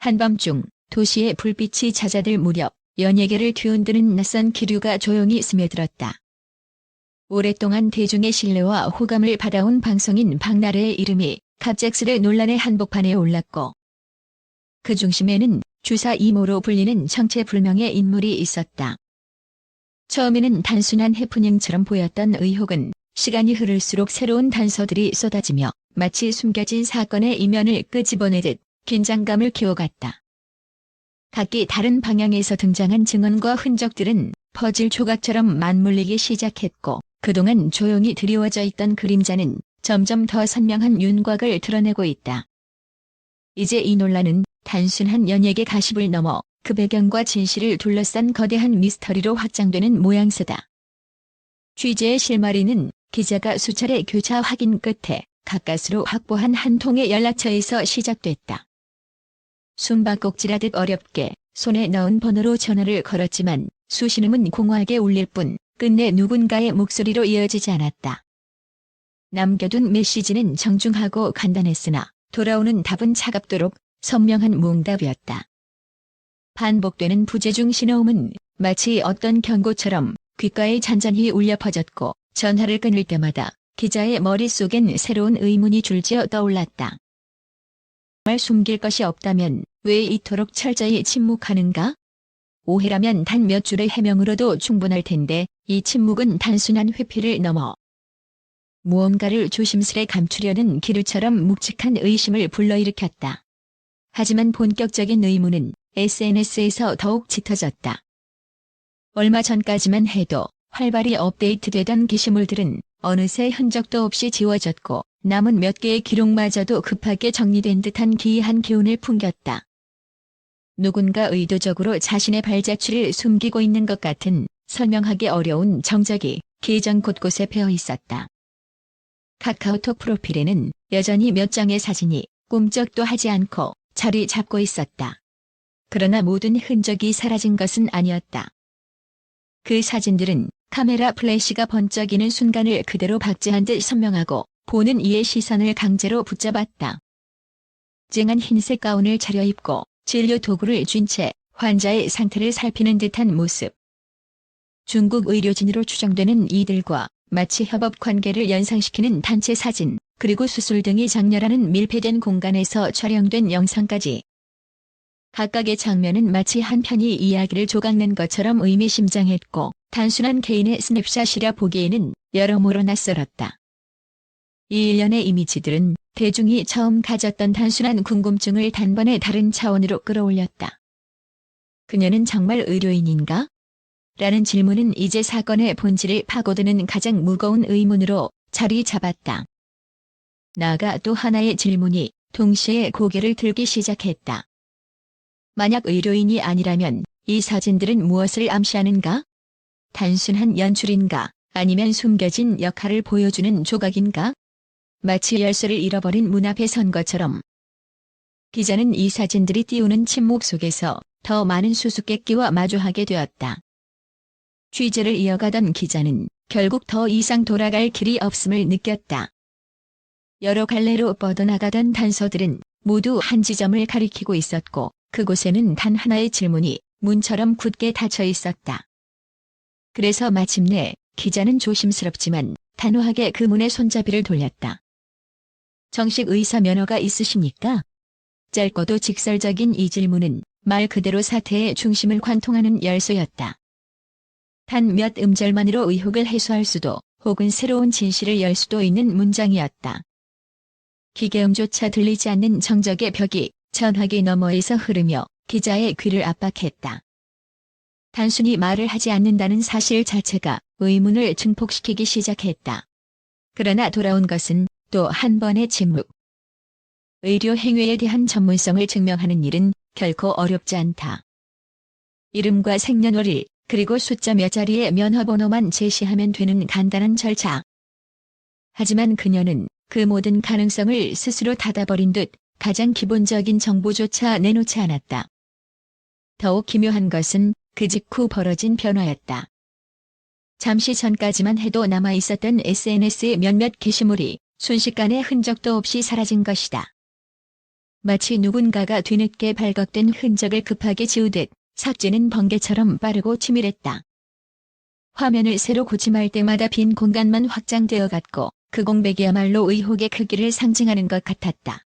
한밤중 도시의 불빛이 잦아들 무렵 연예계를 뒤흔드는 낯선 기류가 조용히 스며들었다. 오랫동안 대중의 신뢰와 호감을 받아온 방송인 박나래의 이름이 갑작스레 논란의 한복판에 올랐고 그 중심에는 주사 이모로 불리는 정체불명의 인물이 있었다. 처음에는 단순한 해프닝처럼 보였던 의혹은 시간이 흐를수록 새로운 단서들이 쏟아지며 마치 숨겨진 사건의 이면을 끄집어내듯 긴장감을 키워갔다. 각기 다른 방향에서 등장한 증언과 흔적들은 퍼즐 조각처럼 맞물리기 시작했고 그동안 조용히 드리워져 있던 그림자는 점점 더 선명한 윤곽을 드러내고 있다. 이제 이 논란은 단순한 연예계 가십을 넘어 그 배경과 진실을 둘러싼 거대한 미스터리로 확장되는 모양새다. 취재의 실마리는 기자가 수차례 교차 확인 끝에 가까스로 확보한 한 통의 연락처에서 시작됐다. 숨바꼭질하듯 어렵게 손에 넣은 번호로 전화를 걸었지만 수신음은 공허하게 울릴 뿐 끝내 누군가의 목소리로 이어지지 않았다. 남겨둔 메시지는 정중하고 간단했으나 돌아오는 답은 차갑도록 선명한 무응답이었다. 반복되는 부재중 신호음은 마치 어떤 경고처럼 귓가에 잔잔히 울려 퍼졌고 전화를 끊을 때마다 기자의 머릿속엔 새로운 의문이 줄지어 떠올랐다. 정말 숨길 것이 없다면 왜 이토록 철저히 침묵하는가? 오해라면 단 몇 줄의 해명으로도 충분할 텐데 이 침묵은 단순한 회피를 넘어 무언가를 조심스레 감추려는 기류처럼 묵직한 의심을 불러일으켰다. 하지만 본격적인 의문은 SNS에서 더욱 짙어졌다. 얼마 전까지만 해도 활발히 업데이트되던 게시물들은 어느새 흔적도 없이 지워졌고 남은 몇 개의 기록마저도 급하게 정리된 듯한 기이한 기운을 풍겼다. 누군가 의도적으로 자신의 발자취를 숨기고 있는 것 같은 설명하기 어려운 정적이 계정 곳곳에 배어 있었다. 카카오톡 프로필에는 여전히 몇 장의 사진이 꿈쩍도 하지 않고 자리 잡고 있었다. 그러나 모든 흔적이 사라진 것은 아니었다. 그 사진들은 카메라 플래시가 번쩍이는 순간을 그대로 박제한 듯 선명하고 보는 이의 시선을 강제로 붙잡았다. 쨍한 흰색 가운을 차려입고 진료 도구를 쥔 채 환자의 상태를 살피는 듯한 모습. 중국 의료진으로 추정되는 이들과 마치 협업 관계를 연상시키는 단체 사진, 그리고 수술 등이 장렬하는 밀폐된 공간에서 촬영된 영상까지. 각각의 장면은 마치 한 편이 이야기를 조각낸 것처럼 의미심장했고 단순한 개인의 스냅샷이라 보기에는 여러모로 낯설었다. 이 일련의 이미지들은 대중이 처음 가졌던 단순한 궁금증을 단번에 다른 차원으로 끌어올렸다. 그녀는 정말 의료인인가? 라는 질문은 이제 사건의 본질을 파고드는 가장 무거운 의문으로 자리 잡았다. 나아가 또 하나의 질문이 동시에 고개를 들기 시작했다. 만약 의료인이 아니라면 이 사진들은 무엇을 암시하는가? 단순한 연출인가? 아니면 숨겨진 역할을 보여주는 조각인가? 마치 열쇠를 잃어버린 문 앞에 선 것처럼. 기자는 이 사진들이 띄우는 침묵 속에서 더 많은 수수께끼와 마주하게 되었다. 취재를 이어가던 기자는 결국 더 이상 돌아갈 길이 없음을 느꼈다. 여러 갈래로 뻗어나가던 단서들은 모두 한 지점을 가리키고 있었고 그곳에는 단 하나의 질문이 문처럼 굳게 닫혀 있었다. 그래서 마침내 기자는 조심스럽지만 단호하게 그 문의 손잡이를 돌렸다. 정식 의사 면허가 있으십니까? 짧고도 직설적인 이 질문은 말 그대로 사태의 중심을 관통하는 열쇠였다. 단 몇 음절만으로 의혹을 해소할 수도 혹은 새로운 진실을 열 수도 있는 문장이었다. 기계음조차 들리지 않는 정적의 벽이 전화기 너머에서 흐르며 기자의 귀를 압박했다. 단순히 말을 하지 않는다는 사실 자체가 의문을 증폭시키기 시작했다. 그러나 돌아온 것은 또 한 번의 침묵. 의료 행위에 대한 전문성을 증명하는 일은 결코 어렵지 않다. 이름과 생년월일, 그리고 숫자 몇 자리의 면허번호만 제시하면 되는 간단한 절차. 하지만 그녀는 그 모든 가능성을 스스로 닫아버린 듯 가장 기본적인 정보조차 내놓지 않았다. 더욱 기묘한 것은 그 직후 벌어진 변화였다. 잠시 전까지만 해도 남아 있었던 SNS의 몇몇 게시물이 순식간에 흔적도 없이 사라진 것이다. 마치 누군가가 뒤늦게 발각된 흔적을 급하게 지우듯 삭제는 번개처럼 빠르고 치밀했다. 화면을 새로 고침할 때마다 빈 공간만 확장되어 갔고 그 공백이야말로 의혹의 크기를 상징하는 것 같았다.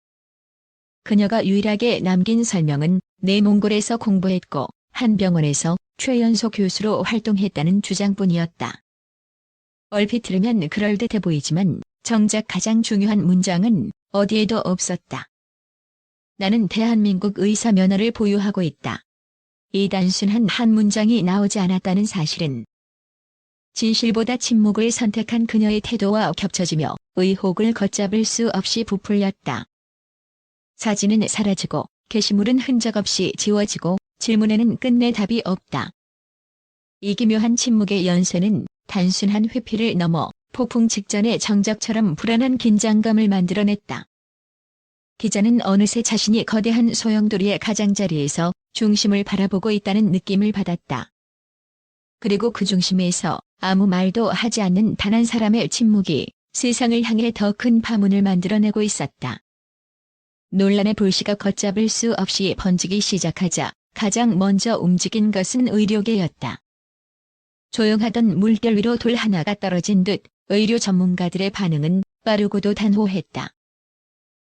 그녀가 유일하게 남긴 설명은 내몽골에서 공부했고 한 병원에서 최연소 교수로 활동했다는 주장뿐이었다. 얼핏 들으면 그럴듯해 보이지만 정작 가장 중요한 문장은 어디에도 없었다. 나는 대한민국 의사 면허를 보유하고 있다. 이 단순한 한 문장이 나오지 않았다는 사실은 진실보다 침묵을 선택한 그녀의 태도와 겹쳐지며 의혹을 걷잡을 수 없이 부풀렸다. 사진은 사라지고 게시물은 흔적 없이 지워지고 질문에는 끝내 답이 없다. 이 기묘한 침묵의 연쇄는 단순한 회피를 넘어 폭풍 직전의 정적처럼 불안한 긴장감을 만들어냈다. 기자는 어느새 자신이 거대한 소용돌이의 가장자리에서 중심을 바라보고 있다는 느낌을 받았다. 그리고 그 중심에서 아무 말도 하지 않는 단 한 사람의 침묵이 세상을 향해 더 큰 파문을 만들어내고 있었다. 논란의 불씨가 걷잡을 수 없이 번지기 시작하자 가장 먼저 움직인 것은 의료계였다. 조용하던 물결 위로 돌 하나가 떨어진 듯 의료 전문가들의 반응은 빠르고도 단호했다.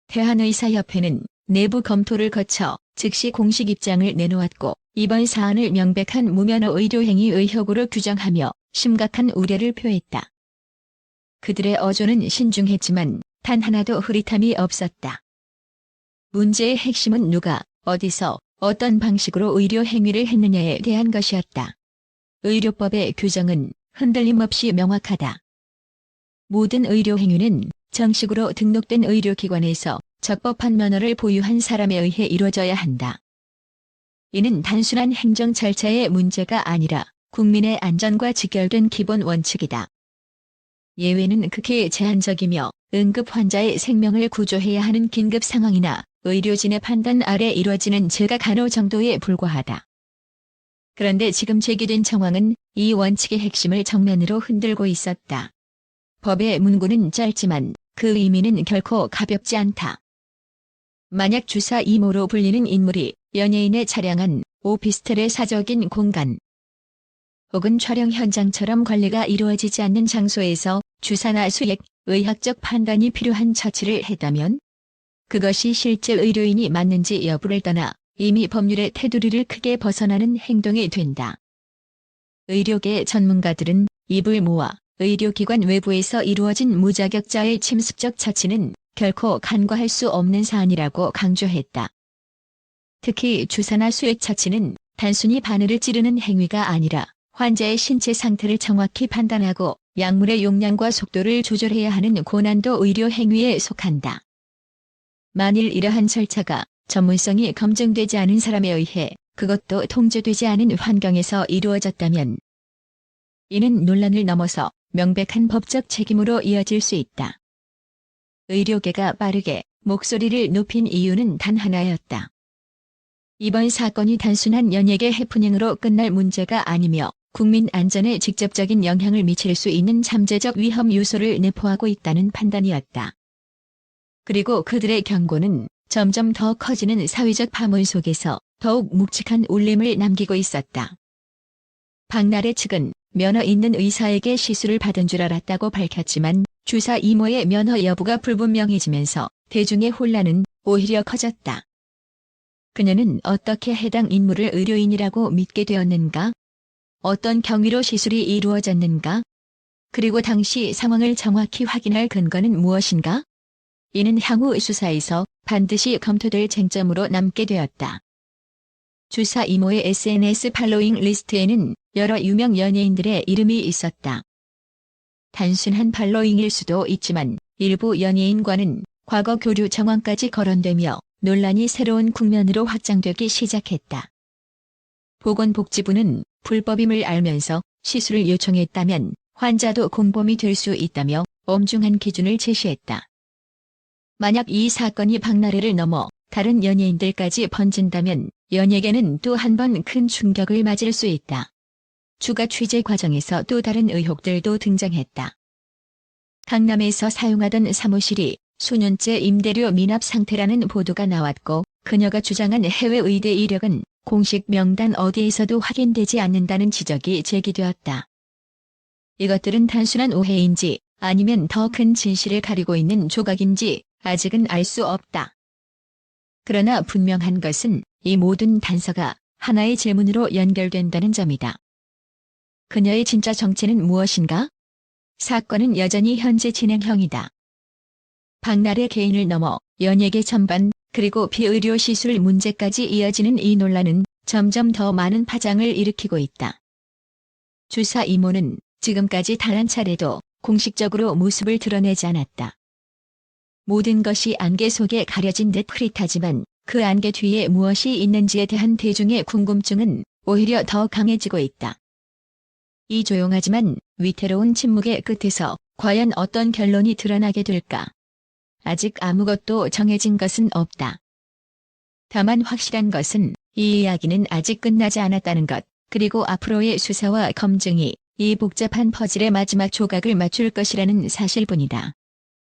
대한의사협회는 내부 검토를 거쳐 즉시 공식 입장을 내놓았고 이번 사안을 명백한 무면허 의료행위 의혹으로 규정하며 심각한 우려를 표했다. 그들의 어조는 신중했지만 단 하나도 흐릿함이 없었다. 문제의 핵심은 누가, 어디서, 어떤 방식으로 의료 행위를 했느냐에 대한 것이었다. 의료법의 규정은 흔들림 없이 명확하다. 모든 의료 행위는 정식으로 등록된 의료기관에서 적법한 면허를 보유한 사람에 의해 이루어져야 한다. 이는 단순한 행정 절차의 문제가 아니라 국민의 안전과 직결된 기본 원칙이다. 예외는 극히 제한적이며 응급 환자의 생명을 구조해야 하는 긴급 상황이나 의료진의 판단 아래 이루어지는 제가 간호 정도에 불과하다. 그런데 지금 제기된 정황은 이 원칙의 핵심을 정면으로 흔들고 있었다. 법의 문구는 짧지만 그 의미는 결코 가볍지 않다. 만약 주사 이모로 불리는 인물이 연예인의 차량한 오피스텔의 사적인 공간 혹은 촬영 현장처럼 관리가 이루어지지 않는 장소에서 주사나 수액, 의학적 판단이 필요한 처치를 했다면 그것이 실제 의료인이 맞는지 여부를 떠나 이미 법률의 테두리를 크게 벗어나는 행동이 된다. 의료계 전문가들은 입을 모아 의료기관 외부에서 이루어진 무자격자의 침습적 처치는 결코 간과할 수 없는 사안이라고 강조했다. 특히 주사나 수액 처치는 단순히 바늘을 찌르는 행위가 아니라 환자의 신체 상태를 정확히 판단하고 약물의 용량과 속도를 조절해야 하는 고난도 의료 행위에 속한다. 만일 이러한 절차가 전문성이 검증되지 않은 사람에 의해 그것도 통제되지 않은 환경에서 이루어졌다면 이는 논란을 넘어서 명백한 법적 책임으로 이어질 수 있다. 의료계가 빠르게 목소리를 높인 이유는 단 하나였다. 이번 사건이 단순한 연예계 해프닝으로 끝날 문제가 아니며 국민 안전에 직접적인 영향을 미칠 수 있는 잠재적 위험 요소를 내포하고 있다는 판단이었다. 그리고 그들의 경고는 점점 더 커지는 사회적 파문 속에서 더욱 묵직한 울림을 남기고 있었다. 박나래 측은 면허 있는 의사에게 시술을 받은 줄 알았다고 밝혔지만 주사 이모의 면허 여부가 불분명해지면서 대중의 혼란은 오히려 커졌다. 그녀는 어떻게 해당 인물을 의료인이라고 믿게 되었는가? 어떤 경위로 시술이 이루어졌는가? 그리고 당시 상황을 정확히 확인할 근거는 무엇인가? 이는 향후 수사에서 반드시 검토될 쟁점으로 남게 되었다. 주사 이모의 SNS 팔로잉 리스트에는 여러 유명 연예인들의 이름이 있었다. 단순한 팔로잉일 수도 있지만 일부 연예인과는 과거 교류 정황까지 거론되며 논란이 새로운 국면으로 확장되기 시작했다. 보건복지부는 불법임을 알면서 시술을 요청했다면 환자도 공범이 될 수 있다며 엄중한 기준을 제시했다. 만약 이 사건이 박나래를 넘어 다른 연예인들까지 번진다면 연예계는 또 한 번 큰 충격을 맞을 수 있다. 추가 취재 과정에서 또 다른 의혹들도 등장했다. 강남에서 사용하던 사무실이 수년째 임대료 미납 상태라는 보도가 나왔고 그녀가 주장한 해외 의대 이력은 공식 명단 어디에서도 확인되지 않는다는 지적이 제기되었다. 이것들은 단순한 오해인지 아니면 더 큰 진실을 가리고 있는 조각인지 아직은 알 수 없다. 그러나 분명한 것은 이 모든 단서가 하나의 질문으로 연결된다는 점이다. 그녀의 진짜 정체는 무엇인가? 사건은 여전히 현재 진행형이다. 박날의 개인을 넘어 연예계 전반 그리고 비의료 시술 문제까지 이어지는 이 논란은 점점 더 많은 파장을 일으키고 있다. 주사 이모는 지금까지 단 한 차례도 공식적으로 모습을 드러내지 않았다. 모든 것이 안개 속에 가려진 듯 흐릿하지만 그 안개 뒤에 무엇이 있는지에 대한 대중의 궁금증은 오히려 더 강해지고 있다. 이 조용하지만 위태로운 침묵의 끝에서 과연 어떤 결론이 드러나게 될까? 아직 아무것도 정해진 것은 없다. 다만 확실한 것은 이 이야기는 아직 끝나지 않았다는 것, 그리고 앞으로의 수사와 검증이 이 복잡한 퍼즐의 마지막 조각을 맞출 것이라는 사실뿐이다.